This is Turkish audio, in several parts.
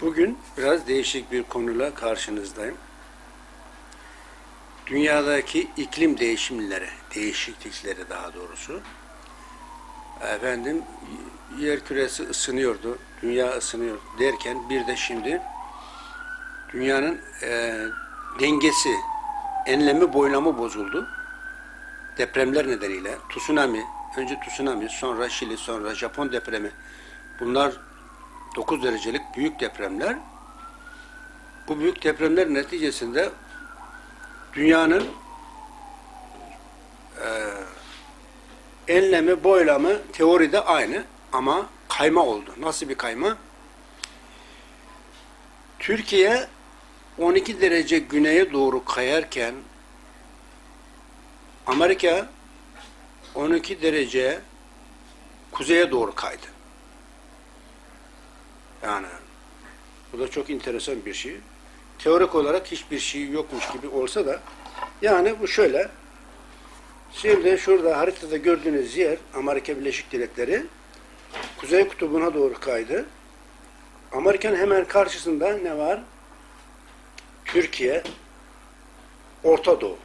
Bugün biraz değişik bir konuyla karşınızdayım. Dünyadaki iklim değişimleri, değişiklikleri daha doğrusu. Efendim yer küresi ısınıyordu, dünya ısınıyor derken bir de şimdi dünyanın e, dengesi, enlemi boylamı bozuldu. Depremler nedeniyle tsunami, önce tsunami, sonra Şili, sonra Japon depremi. Bunlar 9 derecelik büyük depremler. Bu büyük depremler neticesinde dünyanın e, enlemi, boylamı teoride aynı ama kayma oldu. Nasıl bir kayma? Türkiye 12 derece güneye doğru kayarken Amerika 12 derece kuzeye doğru kaydı. Yani bu da çok enteresan bir şey. Teorik olarak hiçbir şey yokmuş gibi olsa da yani bu şöyle. Şimdi şurada haritada gördüğünüz yer Amerika Birleşik Devletleri Kuzey Kutbu'na doğru kaydı. Amerika'nın hemen karşısında ne var? Türkiye, Orta Doğu.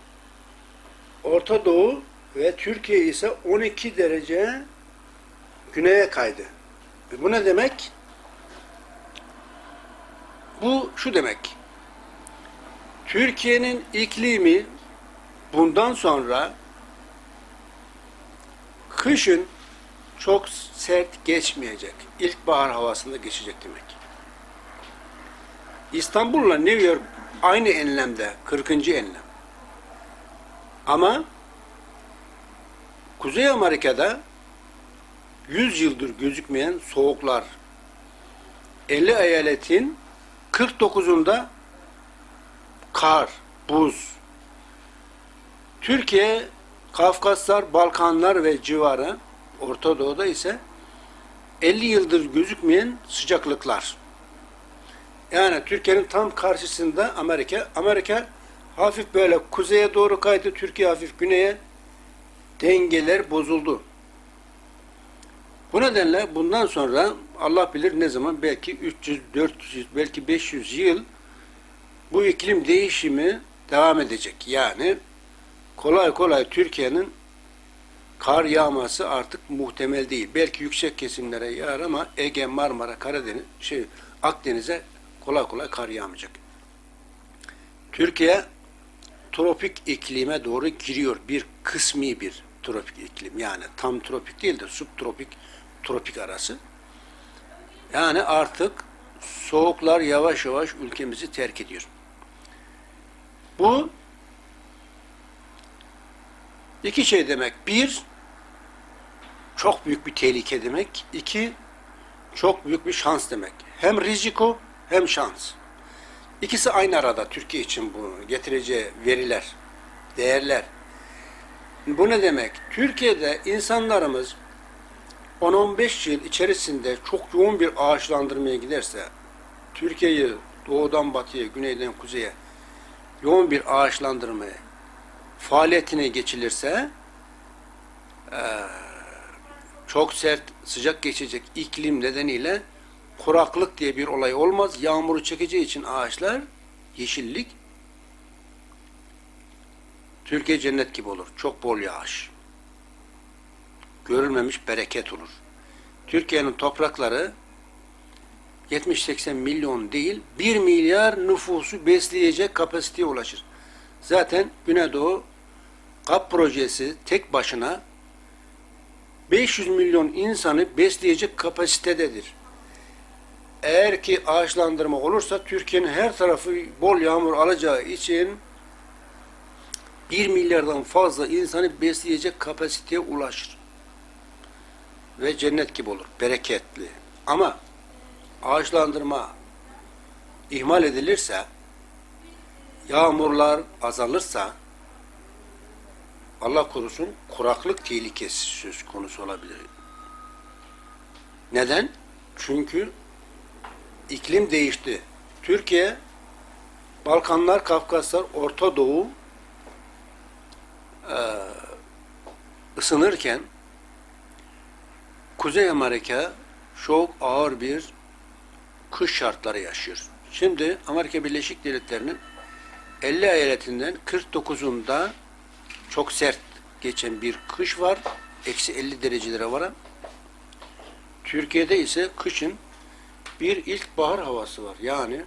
Orta Doğu ve Türkiye ise 12 derece güneye kaydı. E bu ne demek? Bu şu demek. Türkiye'nin iklimi bundan sonra kışın çok sert geçmeyecek. İlkbahar havasında geçecek demek. İstanbul'la New York aynı enlemde, 40. enlem. Ama Kuzey Amerika'da 100 yıldır gözükmeyen soğuklar 50 eyaletin 49'unda kar, buz. Türkiye, Kafkaslar, Balkanlar ve civarı Orta Doğu'da ise 50 yıldır gözükmeyen sıcaklıklar. Yani Türkiye'nin tam karşısında Amerika. Amerika hafif böyle kuzeye doğru kaydı, Türkiye hafif güneye. Dengeler bozuldu. Bu nedenle bundan sonra Allah bilir ne zaman belki 300, 400, belki 500 yıl bu iklim değişimi devam edecek. Yani kolay kolay Türkiye'nin kar yağması artık muhtemel değil. Belki yüksek kesimlere yağar ama Ege, Marmara, Karadeniz, şey Akdeniz'e kolay kolay kar yağmayacak. Türkiye tropik iklime doğru giriyor. Bir kısmi bir tropik iklim. Yani tam tropik değil de subtropik, tropik arası. Yani artık soğuklar yavaş yavaş ülkemizi terk ediyor. Bu iki şey demek. Bir, çok büyük bir tehlike demek. İki, çok büyük bir şans demek. Hem riziko hem şans. İkisi aynı arada Türkiye için bu getireceği veriler, değerler. Bu ne demek? Türkiye'de insanlarımız 10-15 yıl içerisinde çok yoğun bir ağaçlandırmaya giderse, Türkiye'yi doğudan batıya, güneyden kuzeye yoğun bir ağaçlandırmaya faaliyetine geçilirse eee, çok sert, sıcak geçecek iklim nedeniyle kuraklık diye bir olay olmaz. Yağmuru çekeceği için ağaçlar yeşillik Türkiye cennet gibi olur. Çok bol yağış. Görülmemiş bereket olur. Türkiye'nin toprakları 70-80 milyon değil 1 milyar nüfusu besleyecek kapasiteye ulaşır. Zaten Güneydoğu KAP projesi tek başına 500 milyon insanı besleyecek kapasitededir. Eğer ki ağaçlandırma olursa Türkiye'nin her tarafı bol yağmur alacağı için 1 milyardan fazla insanı besleyecek kapasiteye ulaşır. Ve cennet gibi olur, bereketli. Ama ağaçlandırma ihmal edilirse, yağmurlar azalırsa, Allah korusun kuraklık tehlikesi söz konusu olabilir. Neden? Çünkü iklim değişti. Türkiye, Balkanlar, Kafkaslar, Orta Doğu e, ısınırken Kuzey Amerika çok ağır bir kış şartları yaşıyor. Şimdi Amerika Birleşik Devletleri'nin 50 eyaletinden 49'unda çok sert geçen bir kış var. Eksi 50 derecelere varan. Türkiye'de ise kışın bir ilkbahar havası var. Yani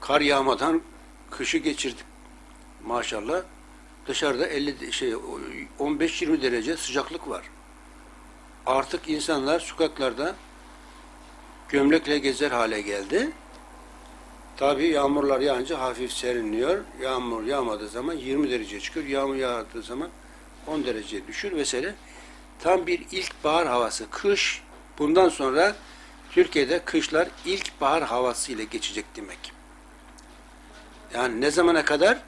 kar yağmadan kışı geçirdik. Maşallah. Dışarıda 50 şey 15-20 derece sıcaklık var. Artık insanlar sokaklarda gömlekle gezer hale geldi. Tabi yağmurlar yağınca hafif serinliyor. Yağmur yağmadığı zaman 20 derece çıkıyor. Yağmur yağdığı zaman 10 derece düşür vesaire. Tam bir ilkbahar havası. Kış bundan sonra Türkiye'de kışlar ilkbahar havası ile geçecek demek. Yani ne zamana kadar?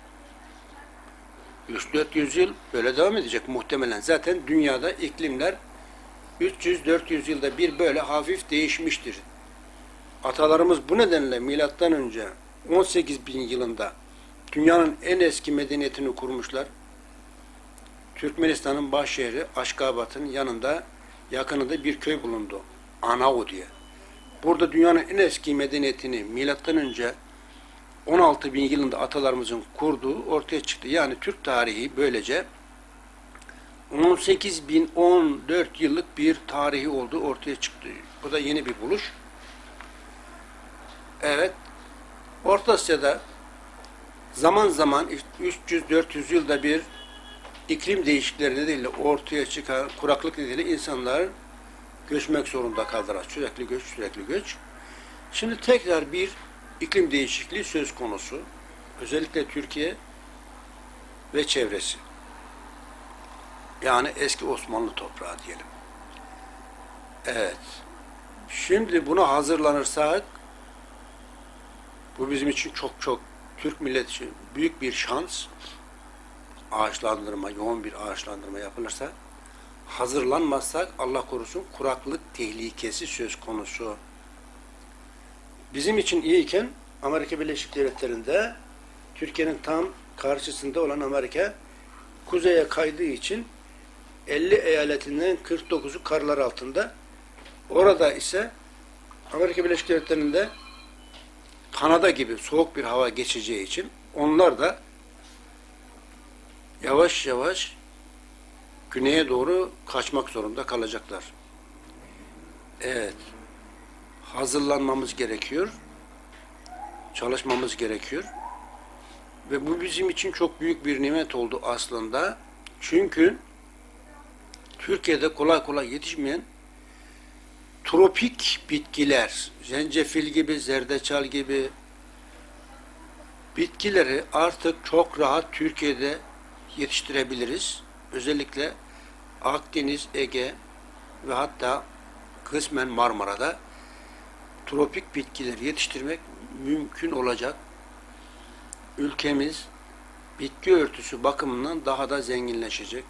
3-400 yıl böyle devam edecek muhtemelen. Zaten dünyada iklimler 300-400 yılda bir böyle hafif değişmiştir. Atalarımız bu nedenle milattan önce 18 bin yılında dünyanın en eski medeniyetini kurmuşlar. Türkmenistan'ın baş şehri Aşkabat'ın yanında yakınında bir köy bulundu. Anao diye. Burada dünyanın en eski medeniyetini milattan önce 16 bin yılında atalarımızın kurduğu ortaya çıktı. Yani Türk tarihi böylece 18.014 yıllık bir tarihi oldu ortaya çıktı. Bu da yeni bir buluş. Evet. Orta Asya'da zaman zaman 300-400 yılda bir iklim değişiklikleri nedeniyle ortaya çıkan kuraklık nedeniyle insanlar göçmek zorunda kaldılar. Sürekli göç, sürekli göç. Şimdi tekrar bir iklim değişikliği söz konusu. Özellikle Türkiye ve çevresi. Yani eski Osmanlı toprağı diyelim. Evet. Şimdi buna hazırlanırsak bu bizim için çok çok Türk milleti için büyük bir şans. Ağaçlandırma, yoğun bir ağaçlandırma yapılırsa hazırlanmazsak Allah korusun kuraklık tehlikesi söz konusu. Bizim için iyiyken Amerika Birleşik Devletleri'nde Türkiye'nin tam karşısında olan Amerika kuzeye kaydığı için 50 eyaletinden 49'u karlar altında. Orada ise Amerika Birleşik Devletleri'nde Kanada gibi soğuk bir hava geçeceği için onlar da yavaş yavaş güneye doğru kaçmak zorunda kalacaklar. Evet. Hazırlanmamız gerekiyor. Çalışmamız gerekiyor. Ve bu bizim için çok büyük bir nimet oldu aslında. Çünkü Türkiye'de kolay kolay yetişmeyen tropik bitkiler, zencefil gibi, zerdeçal gibi bitkileri artık çok rahat Türkiye'de yetiştirebiliriz. Özellikle Akdeniz, Ege ve hatta kısmen Marmara'da tropik bitkileri yetiştirmek mümkün olacak. Ülkemiz bitki örtüsü bakımından daha da zenginleşecek.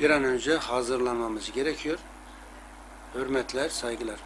Bir an önce hazırlanmamız gerekiyor. Hürmetler, saygılar.